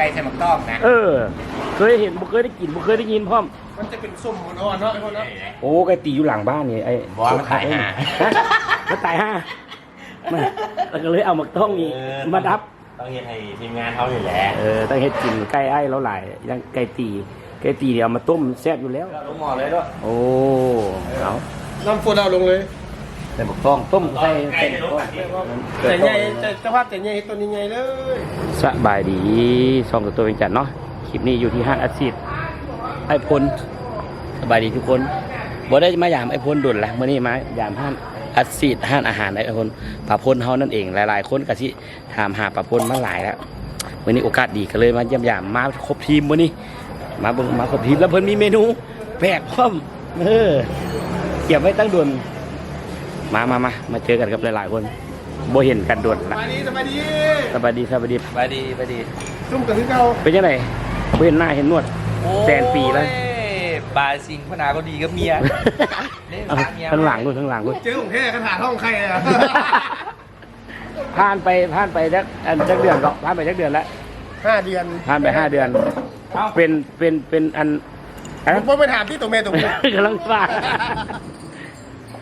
ไก่ใส่หมักต้องนะ เออ เคยเห็นบ่เคยได้กินบ่เคยได้ยินพร้อม มันจะเป็นส้มอ่อนๆเนาะไอ้คนเนาะโอ้ไก่ตีอยู่หลังบ้านนี่ไอ้บอกว่ามันตายห่า ฮะมันตายห่ามาแล้วก็เลยเอาหมักต้องนี่มาดับ ต้องเฮ็ดให้ทีมงานเขาอยู่แหละเออต้องเฮ็ดกินไก่ไอ้แล้วหลายอยังไก่ตีไก่ตีเดี๋ยวเอามาต้มแซ่บอยู่แล้ว ลงหม้อเลยด้วยโอ้เอาน้ำฝนเอาลงเลย ใส่หมักต้องต้มใส่ใส่หมักต้องแต่ใหญ่แต่เจ้าภาพแต่ใหญ่ตัวนี้ใหญ่เลยสบายดีซองกับตัวเป็นจันทร์เนาะคลิปนี้อยู่ที่ห้างอาชีพไอพลสบายดีทุกคนบ่ได้มายามไอพลดุลละเมื่อนี้มายามห้างอาชีพห้างอาหารไอพลป่าพลเฮานั่นเองหลายๆ คนก็สิถามหาป่าพลมาหลายแล้ววันนี้โอกาสดีก็เลยมาเยี่ยมยามมาครบทีมวันนี้มาเบิ่งมาครบทีมแล้วเพิ่นมีเมนูแปลกพร้อมเออเก็บไว้ตั้งด่วน มามามามาเจอกันกับหลายๆคนบ่เห็นกันด่วนสละบายดีสบายดีสบายดีสบายดีไปดีไปดีซุ่มกับที่เก่าเป็นยังไงบ่เห็นหน้าเห็นหนวด แสนปีแล้วบาสิงพนาก็ดีกับเมียเอาข้างหลังด้วยข้างหลังด้วย เจอของแท้คาถาท่องใครอะ ผ่านไปผ่านไปจักอันจักเดือนก็ผ่านไปจักเดือนแล้วห้าเดือนผ่านไปห้าเดือน เป็นเป็นเป็นอันอะผมไปถามที่ตัวเมย์ตัวเมย์กำลังว่า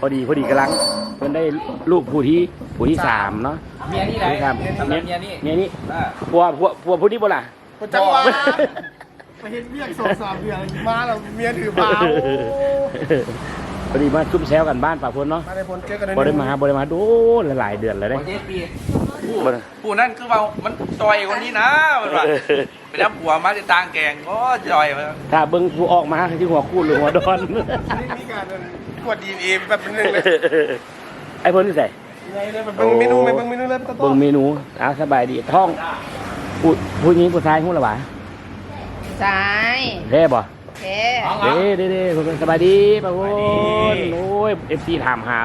พอดีพอดีกำลังเพิ่นได้ลูกผู้ที่ผู้ที่สามเนาะเมียนี่ไหนผู้ที่สามเมีเนี่ยยนี่เนี่ยนี่อ่าผัวผัวผัวผู้ที่บ่ล่ะผมจังหวะไปเห็นเรียกสองสามเดือนมาแล้วเมียถือเปล่าพอดีมาชุ่มแซวกันบ้านป่าพลเนาะมาในพลเจอกันในบ่ได้มาบ่ได้มาโดนหลายๆเดือนแล้วเด้ เจ็ดปีบ่ได้ผู้นั่นคือว่ามันจอยคนนี้นะมันว่าไปรับผัวมาจะตางแกงก็จอยมาถ้าเบิ่งผู้ออกมาที่หัวคูดหรือหัวดอน นี่มีการตร วจดีเอ็มแบบนึงเลยไอ้เพิ่นนี่ใส่ไงเลยแบบเบิ่งเมนูไหมเบิ่งเมนูเลยก็ต้เบิ่องงเมนูอะสบายดีท้องผู้ผู้หญิงผู้ชายฮู้ละบ่าใช่แท้บ่เอ๊เด้เด้เด้เพิ่นสบายดีป้าโวนโอ้ย FC ถามหา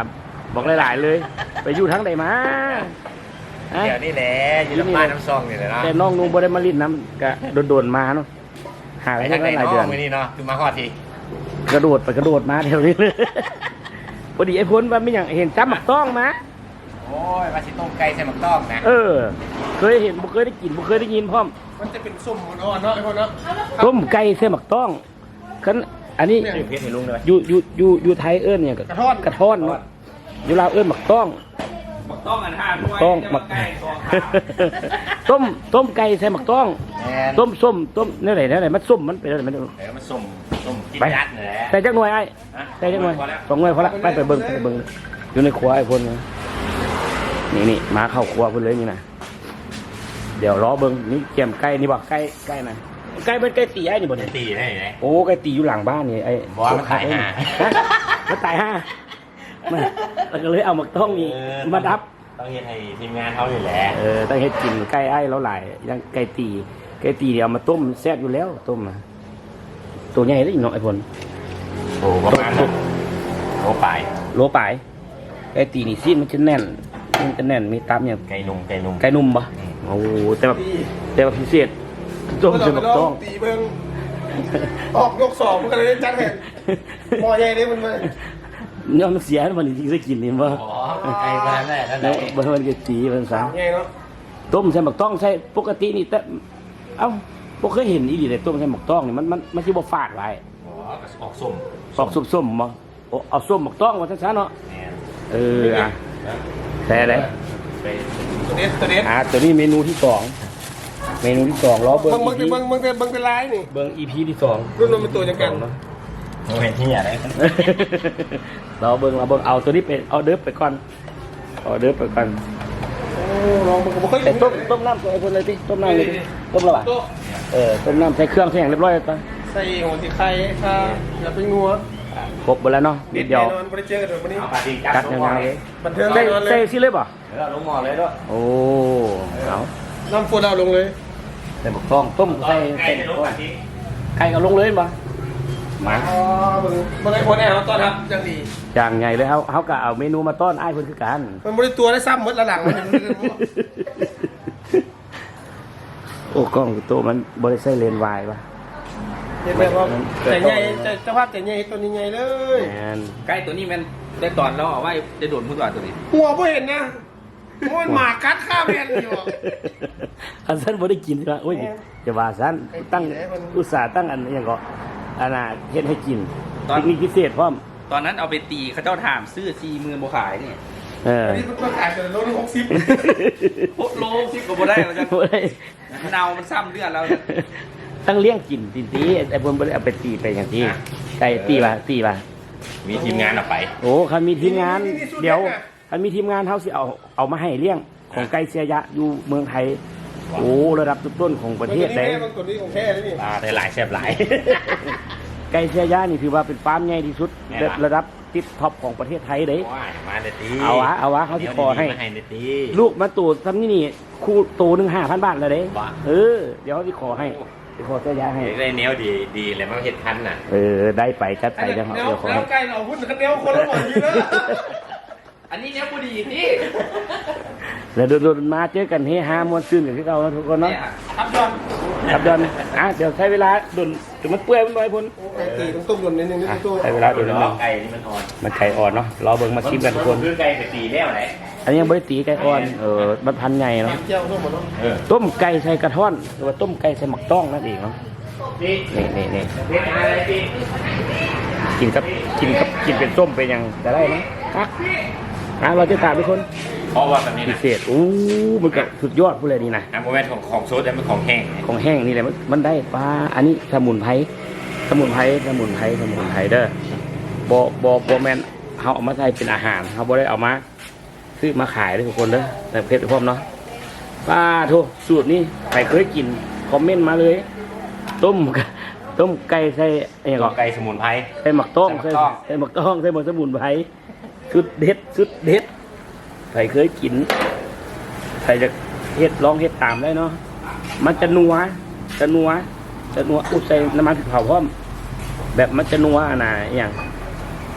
บอกหลายๆเลย ไปอยู่ทั้งใดมาฮะเดี๋ยวนี่แหละอยู่น้ำบ้านน้ำซองนี่แหละเนาะแต่น้องนุ่งบ่ได้มาลิ้นน้ำก็โดนๆมาเนาะหาไปไปทาทั้งงไหนหลายเนาเดือนะมื้อนี้เนาะคือมาฮอดที กระโดดไปกระโดดมาแถวนี้เลยพอดีไอ้พ้นว่าไม่อย่างเห็นจับหมักต้องมาโอ้ยมาสิต้มไก่ใส่หมักต้องนะเออ เคยเห็นบ่เคยได้กินบ่เคยได้ยินพร้อม มันจะเป็นส้มอ่อนๆเนาะไอ้คนเนาะต้มไก่เส้นหมักต้องคันอันนี้เพชรให้ลุงเลยอยู่อยู่อยู่อยู่ไทยเอิ้นเนี่ยกระท่อนกระท้อนเนาะอยู่ลาวเอิ้นหมักต้องต้องกันห้าถ้วยต้องหมักไก่สองต้มต้มไก่ใส่หมักต้องแม่นต้มส้มต้มนี่ไหนนี่ไหนมันส้มมันเป็นอะไรมันเดี๋ยวมันส้ม ส้มกินไป ยัดนี่แหละใส่จักหน่วยไอ้ฮะใส่จักหน่วยพอแล้วสองหน่วยพอละไปไปเบิ่งไปเบิ่งอยู่ในครัวไอ้พนนะนี่นี่มาเข้าครัวเพิ่นเลยนี่นะเดี๋ยวรอเบิ่งนี่เกี่ยมไก่นี่บ่ไก่ไก่นะไก่เป็นไก่ตีไอ้นี่บ่จะเนี่ย ตีได้ไหน โอ้ไก่ตีอยู่หลังบ้านนี่ไอ้บอกว่ามันตายห่าฮะมันตายห่ามาแล้วก็เลยเอาหมักต้องนี่มาดับ ต้องเฮ็ดให้ทีมงานเขาอยู่แหละเออต้องเฮ็ดกินไก่ไอ้แล้วหลายอยังไก่ตีไก่ตีเดี๋ยวเอามาต้มแซ่บอยู่แล้วต้มนะ ตัวใหญ่เลยเนาะไอ้พลโอ้ประมาณนั้นโอ้ปลายโลปลายไก่ตีนี่ซีนมันจะแน่นมันจะแน่นมีตามอย่างไก่นุ่มไก่นุ่มไก่นุ่มปะโอ้โหแต่แบบตีแต่แบบพิเศษต้มเราจะไปแบบลอต้องงตีเบิ่งออกยกสองมันก็เลยได้จัดเห็นหม้อใหญ่เลยมันมาเนี่ยมันเสียมันจริงๆจะกินนี่บ่อ๋อไก่บ้านนั่นแหละนั่นแหแล้ละวมันก็ตีมันซะใหญ่เนาะต้มใส่หมักต้องใส่ปกตินี่แต่เอ้า บ่เคยเห็นอีหลีเลยต้มใส่หมักต้องนี่มันมันมันสิบ่ฟาดไว้อ๋อออกส้มออกส้มๆบ่โอ้เอาส้มหมักต้องว่าซั่นๆเนาะแม่นเอออะแซ่เลยไปตัวนี้ตัวนี้อะตัวนี้เมนูที่สองเมนูที่สองรอเบิ่งเบิ่งเบิ่ง EP เบิ่งเบิ่งเบิ่งเป็นลายนี่เบิ่ง EP ที่สองรุ่นมันเป็นตัวจังกัน โอ้เห็นที่อะไรเราเบิ่งเราเบิ่งเอาตัวนี้เป็นเอาเดิฟไปก่อนเอาเดิฟไปก่อนโอ้ลองมันก็บ่เคยแต่ต้มต้มน้ำตัวไอ้คนเลยสิต้มน้ำเลยสิต้มแล้วป่ะโต๊ะ เออต้มน้ำใส่เครื่องใส่อย่างเรียบร้อยแล้วป่ะใส่หัวสีไข่ค่ะอย่าไปงัวครบหมดแล้วเนาะนิดเดียวแน่นอนบ่ได้เจอกันเดี๋ยววันนี้ เอาปลาดิงกัดยาวๆเลยบันเทิงใส่แน่นอนเลใส่ยสิเลยป่ะแล้วลงหม้อเลยด้วยโอ้เอาน้ำฝนเอาลงเลยใส่บักทองต้มใส่ไก่ใส่จะลงปลาดิงไก่เอาลงเลยป่ะมาอ๋อเบิ่งบ่ได้ผลแน่เอาต้อนรับจังดีอย่างไงเลยเขาเขาก็เอาเมนูมาต้อนไอ้ายเพิ่นคือกันมันบ่ได้ตัวได้ซ้ำหมดละหลังมันยัง โอ้กล้องโตมันบริใส่เลนส์วายป่ะเห็นแบบว่าแต่ใหญ่แต่เจ้าภาพแต่ใหญ่ตัวนี้ใหญ่เลยแมนไก่ตัวนี้มันได้ตอนแล้วเอาไว้ได้โดนพุ่งก่อนตัวนี้หัวบ่เห็นนะโอ้ยหมากัดข้าแม่นอยู่อันสั้นบ่ได้กินใช่ไหมโอ้ยอย่าว่าสั้นตั้งอุตส่าห์ตั้งอันนี้ยังก็อันน่ะเฮ็ดให้กินตอนเทคนิคพิเศษพร้อม ตอนนั้นเอาไปตีเขาเจ้าถามซื้อสี่หมื่นบ่ขายนี่ เออ อันนี้ต้องขายแต่โลละหกสิบโอ้โลสิบก็บ่ได้เราจะบ่ได้มะนาวมันซ้ำเลือดเราตั้งเลี้ยงกินตีตีไอ้พวกบ่ได้เอาไปตีไปอย่างที่ไก่ตีป่ะตีป่ะมีทีมงานเอาไป โอ้คันมีทีมงานเดี๋ยวคันมีทีมงานเฮาสิเอาเอามาให้เลี้ยงของไก่เสียยะอยู่เมืองไทยโอ้ระดับต้นๆของประเทศได้ได้บางตัวนี้ของแท้เลยนี่ปลาได้หลายแซ่บหลาย ไก่เสียยะนี่ถือว่าเป็นฟาร์มใหญ่ที่สุดแน่ล่ะระดับ ติดท็อปของประเทศไทยเด้ว้ายมาเดตีเอาวะเอาวะเขาสิขอให้มาให้เดตีลูกมาตูดทำนี่นี่คู่ตูหนึ่งห้าพันบาทเลยเด้ว้าเออเดี๋ยวเขาที่ขอให้ไปขอเสียยะให้ได้แนวดีดีเลยมาเห็ดพันธุ์น่ะเออได้ไปจัดไปจังเขาแนวเดี๋ยวขอแนให้วไก่เราหุ้นกันแนวคนละหมดอยู่นะอันนี้เนี้ยบ่ดีพี่แล้วโดนๆมาเจอกันเฮฮามวนซื่นกันที่เราทุกคนเนาะเนี่ยครับยอน ครับเดินอะเดี๋ยวใช้เวลาโดนถึงมันเปื่อยมันลอยพ้นไก่ตีต้องต้มยนนิดนึงนิดอะตัวใช้เวลาโดนนิดนึงไก่นี่มันอ่อน มันไก่อ่อนเนาะรอเบิ่งมาชิมกันทุกคนคือไก่ไปตีแล้วไหนอันนี้ยังไม่ได้ตีไก่อ่อนเออมันพันใหญ่เนาะเจ้าต้มหมดแล้วเออต้มไก่ใส่กระท่อนหรือว่าต้มไก่ใส่หมักต้องนั่นเองเนาะนี่นี่นี่นี่เพชรอะไรพี่กินกับกินกับกินเป็นส้มเป็นยังจะได้ไหมอะ อะเราจะตามทุกคนเพราะว่าแบบนี้พินะเศษอู้มันก็สุดยอดพูดเลยนี่นะน้ำโมเมนของของโซดแล้วมันของแห้งของแห้งนี่แหละมันมันได้ปลาอันนี้สมุนไพรสมุนไพรสมุนไพรสมุนไพรเด้อบ่บ่บ่แม่นเฮาเอามาใส่เป็นอาหารเฮาบ่ได้เอามาซื้อมาขายเด้อทุกคนเด้อแต่เพชรพร้อมเนาะปลาโทสูตรนี้ใครเคยกินคอมเมนต์มาเลย ต้มต้มไก่ใส่อหยังก็ไก่สมุนไพรใส่หมักต้องใส่ใส่หมักต้องใส่หมักต้องใส่หมักสมุนไพร สุดเด็ดสุดเด็ดใครเคยกินใครจะเฮ็ดลองเฮ็ดตามได้เนาะมันจะนัวจะนัวจะนัวอุยใส่น้ำมันเผาพร้อม แบบมันจะนัวนะอย่าง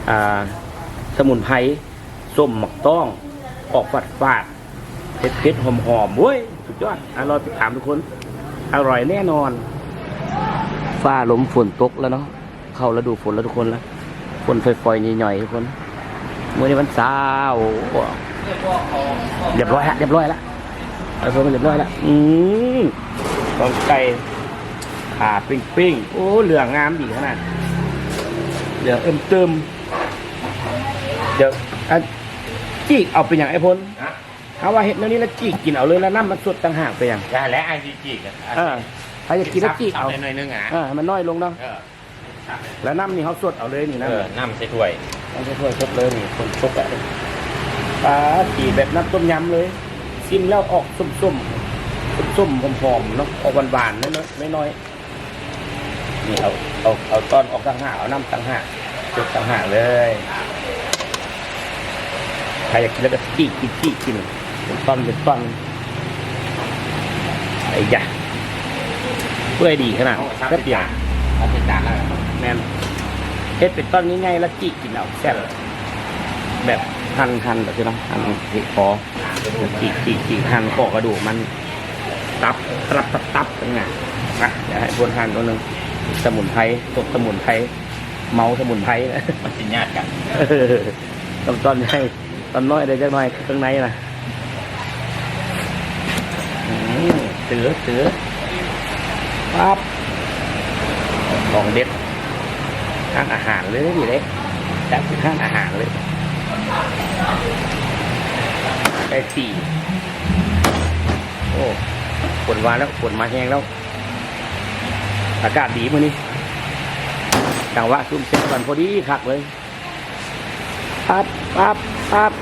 อ่า สมุนไพรส้มหมักต้อง ออกฝาดฝาดเผ็ดเผ็ดหอมหอมเว้ยสุดยอดอะเราไปถามทุกคน อร่อยแน่นอน ฟ้าลมฝนตกแล้วเนาะเข้าฤดูฝนแล้วทุกคนแล้วฝนฝอยๆหน่อยๆทุกคน มื่อนี้วันเสาร์เรียบร้อยละเรียบร้อยละเอาส่วนมันเรียบร้อยละอืมตอนไก่ขาปิ้งปิ้งๆโอ้เหลืองงามดีขนาดเหลืองเอิ่มเติมเดี๋ยวอันจีกเอาเป็นอย่างไอ้พลนะเอาว่าเห็ดแนวนี้แล้วจีกกินเอาเลยแล้วน้ำมันสดต่างหากไปอย่างใช่และไอจีจีกันเออใครจะกินแล้วจีกเอาหน่อยๆนึงอะเออให้มันน้อยลงเนาะเออ แล้วน้ำนี่เขาสดเอาเลยนี่นะเออน้ำใส่ถ้วยต้องใช้ถ้วยสดเลยนี่คนชกอะปลาจีแบบน้ำต้มยำเลยซิมแล้วออกส้มส้มส้มส้มๆหอมๆเนาะออกหวานๆน้อยๆน้อยๆนี่เอาเอาเอาตอนออกต่างหากเอาน้ำต่างหากสดต่างหากเลยใครอยากกินแล้วก็จี้กินจี้กินเป็นตอนเป็นตอนไอ้ยะเพื่อให้ดีขนาดเอาแค่เดียวเอาเป็นจานแล้ว แม่นเฮ็ดเป็นต้นง่ายๆแล้วจีกินเอาแซ่บแบบหั่นหั่นแบบนี้เนาะหั่นเห็ดคอจีจีจีหั่นคอกระดูกมัน ตับตับตับตับยังไงนะเดี๋ยวให้บนหั่นตัวหนึงสมุนไพรตกสมุนไพรเมาสมุนไพรนะมันเป็นญาติกันเออต้องตอนใหญ่ตอนน้อยได้จักหน่อยข้างในนะอืมเสือเสือปั๊บของเด็ด ทานอาหารเลยดิเล็กจัดเป็นทานอาหารเลยไก่สี่โอ้ฝนมาแล้วฝนมาแห้งแล้ว อากาศดีมื้อนี้จังหวะซุ่มเซ็ตกันพอดีคักเลยปั๊บปั๊บปั๊บ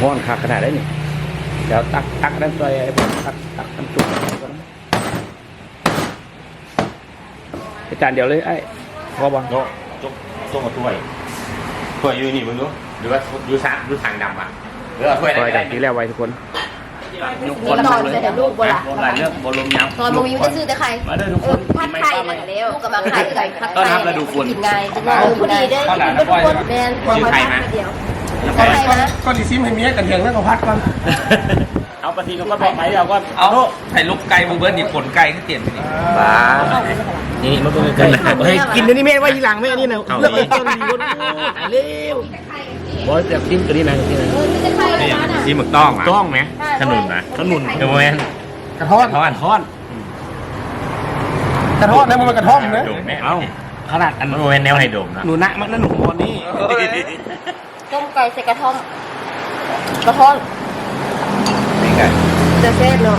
ห้อนคักขนาดได้นี่เดี๋ยวตักตักน้ำซอยไอ้พวกตักตักน้ำจุ่ม ก่อนอาจารย์เดี๋ยวเลยไอ้พอบ่โยจกจกมาถ้วยถ้วยอยู่นี่มึงดูหรือว่าอยู่ซะอยู่ทางดำอะหรือเอาถ้วยซอยอะไรดังที่แล้วไว้ทุกคนมีตอนจะเห็นลูกบ่ล่ะหลายเรื่องบอลมยตอนบ่มีมันซื้อแต่ไข่มาเด้อทุกเอคอนพัดไข่นั่นแหละแล้วกับมาไข่ไข่พัดต้อนไข่รับฤดูฝนกินง่ายจังเลยพอดีได้กินเป็นคนแม่นพอพัดมาเดียวเอาไข่มาก็ดีซิมให้เมียกันเถียงแล้วก็พัดก่อน เอาปฏิก็บอกไหมเอาก็เอาไข่ลูกไก่บูเบิร์ดนี่ขนไก่ขึ้นเตียนไปนี่บ้านี่มันก็ไกลเฮ้ยกินเดี๋ยวนี้แม่ว่ายีหลังแม่นี่นะเลือกไอ้ต้นดีคนเร็วบอสจะทิ้มตัวนี้นะตัวนี้นะเออไม่ใช่ใครนี่ร้านอะซีหมึกต้องอะต้องไหมขนุนนะขนุนเดี๋ยวแมนกระท้อนทอดทอดกระท้อนนะมันเป็นกระท่อมนะโดมแม่เอ้าขนาดอันมันเป็นแนวไฮโดมนะหนูนะมันนั่นหนูบอลนี่ต้มไก่ใส่กระท่อมกระท่อมนี่ไง จะเส้นเนาะ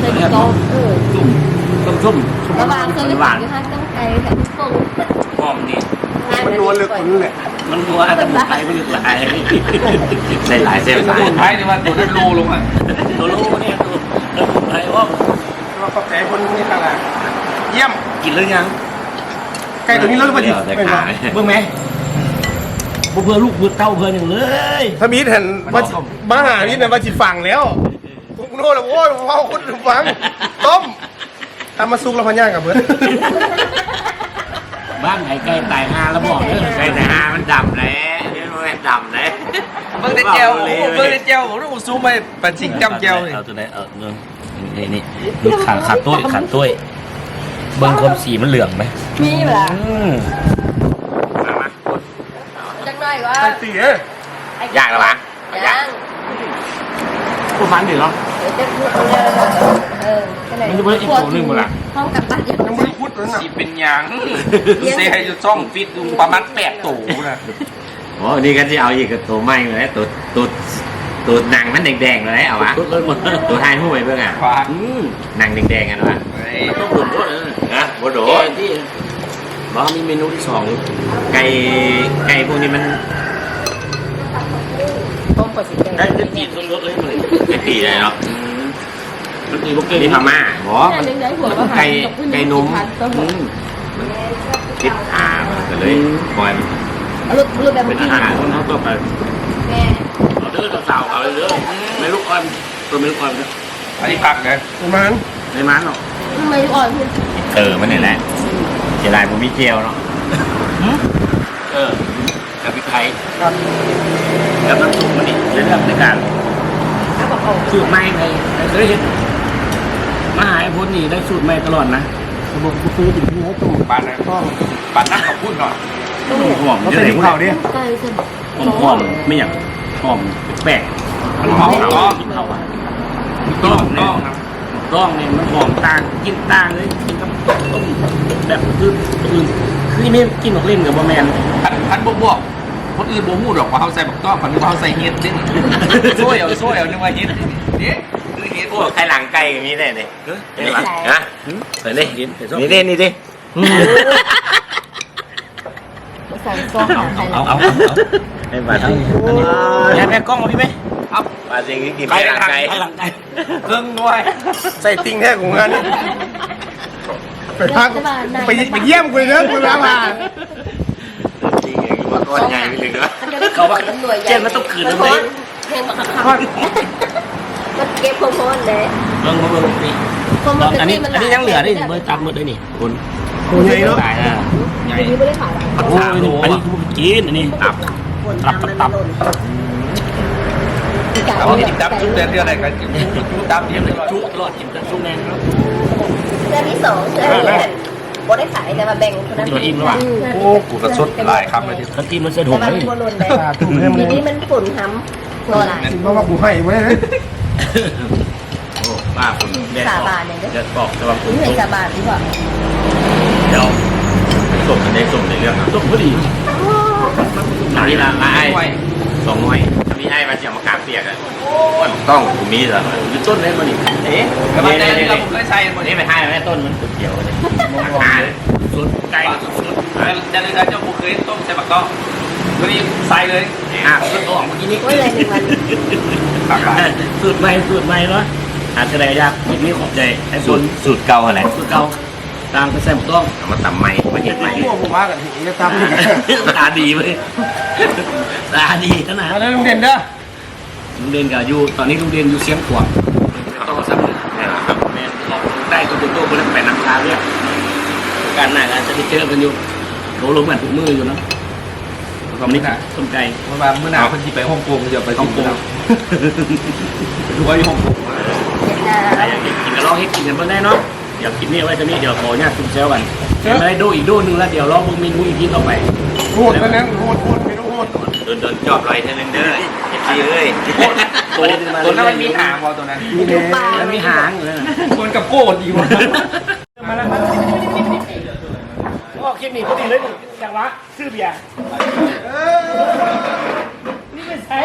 ใส่กระท่อมเออจุ่มต้มส้มระหว่างเคยหวานอยู่ห้างต้มไก่แถมส่งหอมดีมันนวลเลยคนนี้แหละมันนัวแต่มันไปมันหลายใส่หลายเส้นสหลายมุนไพรนี่ว่าตัวนั้นโลลงอะตัวลูกเนี่ยตัวตัวคนไทยว่าเราขอบใจคนนี้ต่างหากเยี่ยมกินหรือยังไก่ตัวนี้แล้วหรือเปล่าเดี๋ยวแต่เป็นขาไงเบิ่งไหมบ่เพื่อลูกเพื่อเต้าเพื่อนอย่างเลยถ้ามีเห็นว่ามาหานี่เนี่ยว่าจิฟังแล้ว ผมโน่นแล้วโว้ยว้าวคนฟัง ต้มทำมาซุกแล้วพันย่างกับเพื่อนบ้านไหนไก่ตายหาแล้วบอกเด้อใส่แต่หามันดำแล้วนี่มันดำเลยเบิ่งแต่เจียวเบิ่งแต่เจียวผมต้องซูมไปปัดสิงจำเจียวนี่เอาตัวไหนเออเงินนี่นี่ดูขาขาตุ้ยขาตุ้ยเบิ่งความสีมันเหลืองไหมมีเวลาอืมจักหน่อยว่าไก่ตีเอ้ยยากแล้วปะยัง ประมาณนี้เหรอเดี๋ยวจะพูดเออเออก็เลยมันจะเบิดอีกตัวหนึ่งเวลาห้องกลับบ้านยังยังไม่ได้พูดเลยนะสิเป็นหยังเซให้จะซ่องฟิตดูประมาณแปดตัวนะโอ้นี่ก็จะเอาอีกกับตัวใหม่เลยตัวตัวตัวหนังมันแดงๆเลยเอาวะตัวไทยหู้ไปเพื่อนอะหนังแดงๆกันวะต้องโดดโดดเลยนะโบโดโอ้ยที่บอกมีเมนูที่สองไก่ไก่พวกนี้มันต้มเปิดสิแกงได้จะจีบรถเลยเลยไม่ ตีเลยเนาะมันมีพวกเก่งนี่พม่าบออัมันไก่ไก่นุ่มติดขามันก็เลยปล่อยมันเป็นอาหารของเขาต่อไปแม่เอาเด้อสาวเอาเลยเด้อไม่ลูกอ่อนตัวไม่ลูกอ่อนนะอันนี้ผักนะประมาณไม่มันหรอกทำไมอ่อนขึ้นเออมันนี่แหละเจลายผมมีเจลเนาะเออกับพริกไทยกับน้ำซุปมันนี่เรื่องในการ สูตรใหม่ในเคยเห็นมาหาไอ้พนนี่ได้สูตรใหม่ตลอดนะระบบกูซื้อถึงที่ให้ตู้ปานนะต้องปานนักกับพูดหน่อยหอมเขาเยอะใส่เลยถุงเข่าดิไก่เส้นหอมหอมไม่อย่างหอมแปลกมันหอมๆหอมกินเขาอะต้องต้องนะต้องเนี่ยมันหอมต่างกินต่างเลยกินกับต้มแบบคืออื่นคือนี่กินหมกเล่นกับบะแมนพันพันบวกบวก คนอื่นบ่ฮู้ดอกว่าเขาใส่บักต้องคนนึกว่าเขาใส่เฮ็ดนี่ช่วยเอาช่วยเอานึกว่าเฮ็ดนี่คือเฮ็ดพวกไข่หลังไก่ก็มีได้เนี่ยเฮ้ยเห็นปะฮะเห็นดิเห็นเห็นส้มนี่ดินี่ดิใส่ซองหาไข่เอาเอาเอาให้มาสิแม่แม่กล้องมาพี่ไหมเอามาสิกินไข่หลังไก่หลังไก่เครื่องด้วยใส่ติ่งแท้ของงานนี่ไปพักไปไปเยี่ยมกูเลยเนอะกูมามา จริงอย่าง ว่าก้อนใหญ่ไปถึงเนาะเขาว่าเจนมันต้องขืนมัทำไมเพลงบักคักมันเก็บโพนเลยเบิ่งมาเบิ่งปีอันนี้อันนี้ยังเหลือได้เบอร์จับหมดเลยนี่คุณกูใหญ่เนาะใหญ่โอ้ยอันนี้คือกินอันนี้ตับตับตับเอาที่ดับชุดเดือนเดือนอะไรกันชุดดับเดือนตลอดจุรอดกินกันซุ่มแมงครับเดือนที่สองเดือนนี้ บ่ได้ขายแต่มาแบ่งคนนั้นโอ้กูกระสุดหลายคำเลยทีถ้ากินมันสะดแต่วกมันเลยบ่ลนได้ถูกให้มันทีเลยนี้มันฝุ่นทำตัวหลายเพราะว่ากูให้ไว้เลยโอ้ป้าคุณแดดสาออกบานเนี่ยแดดออกระวังคุณนี่ไงสาบานดีกว่าเดี๋ยวส่งกันได้ส่งในเรื่องครับต้มพอดีหนานี่นี่ละละไอ้สองน้อยถ้า มีไอ้มาเสียมากราบเปียกอะต้องกูมีเหรออยู่ต้นเลยมันนี่เอ๊ะแล้วมันจะเราผมเคยใช้หมดนี่ไปให้ไหมต้นมันสุดเขียวเลยหาเลยสุดไก่สุดจะเลยเจ้าผมเคยต้มใส่บักต้องวันนี้ใส่เลยอะสุดออกเมื่อกี้นี้โอ้ยอะไรหนึ่งวันผักหลายสูตรใหม่สูตรใหม่เนาะอาจจะได้ยากอีกนี้ขอบใจไอ้สูสุตดรสูตรเก่าอะไรสูตรเก่า ตามไปใส่หมกต้องเอามาตำใหม่มาเห็ดใหม่พวกผมว่ากันถึงจะทำนี่ตาดีเว้ยตาดีขนาดเอาเลยลุงเด่นเด้อลุงเด่นกับอยู่ตอนนี้ลุงเด่นอยู่เสียงขวางต้องซ้ำแม่แม่ออกได้ตัวโตๆคนนั้นไปน้ำชาเรียกการหน้ากันจะได้เจอกันอยู่โหลงกันทุกมืออยู่เนาะความนี้ค่ะต้มไก่เมื่อวานเมื่อหนาวคนที่ไปฮ่องกงจะไปฮ่องกงดูว่าอยู่ฮ่องกงใครอยากกินก็ลองให้กินกันบ้างได้เนาะ เดี๋ยวคลิปนี้ไว้จะมีเดี๋ยวขอเนี่ยคุณเซลกันเดี๋ยวไม่ได้ดูอีกดูนึงแล้วเดี๋ยวรอมึงมีมุ้ยทีต่อไปโหดไปแล้วโหดโหดไม่รู้โหดโดนโดนจอบลอยเท่านึงเด้อเจ็บจีเลยตัวตัวนั้นมันมีหางวะตัวนั้นดูปลาแล้วมีหางเลยมันกับโก้ดีวะมาแล้วมาก็คลิปนี้พอดีเลยนี่จังหวะซื้อเบียร์นี่ไม่ใช่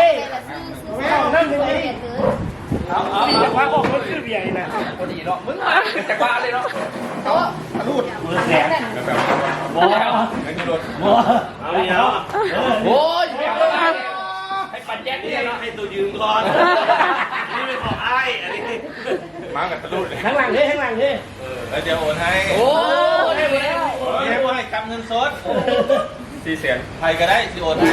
เอานั่นยังไง เอาเอาจังหวะออกรถซื้อเบียร์นี่นะพอดีเนาะ มึงมาจากบ้าเลยเนาะโต๊ะรูดบอบบอเอาเดียวโอ้ยให้ปันแจ็คเนี่ยเนาะให้ตัวยืมก่อน นี่เป็นของไอ้อันนี้มากับตะลุดเลยข้างหลังนี่ข้างหลังนี่แล้วเดี๋ยวโอนให้ โอ้ได้แล้วเดี๋ยวโอนให้กำเงินสดสี่แสนใครก็ได้ที่โอนให้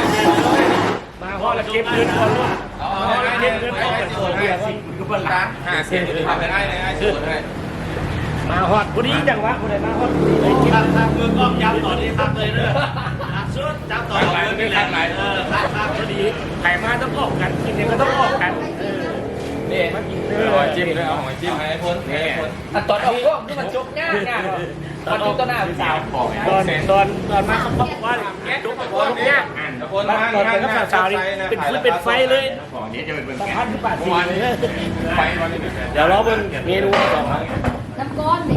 มาพ่อแล้วเก็บเงินก่อนลูกเอา เอาเอาเก็บเอาเงินก่อนส่วนเบียร์สิก็เป็นล้านห้าแสนทำไปได้เลยไอ้ที่โอนให้มาฮอดพอดีจังวะคนไหนมาฮอดพอดีเลยคิดถ้ามือกล้องย้ำต่อนี้ครับเลยเด้อชุดจับต่อเลายไม่หลายหลายเออครับครับพอดีไข่มาต้องออกกันกินเนี่ยก็ต้องออกกัน นี่มากินเนื้อหอยจิ้มด้วยเอาหอยจิ้มให้พ้นให้พ้นอันตอนออกกล้องนี่มันจุกง่ายง่าตอนออกต่อหน้าสาวของตอนตอนตอนมาเขาบอกว่าจุกบอกว่าลูกยากอ่านตะโกนตอนตอนเป็นนักสาวนี่เป็นคือเป็นไฟเลยของนี้จะเป็นเบอร์แกพานคือป่าสีเลยไฟวันนี้เดี๋ยวเราเบิ่งเมนูก่อนน้ำก้อนนี่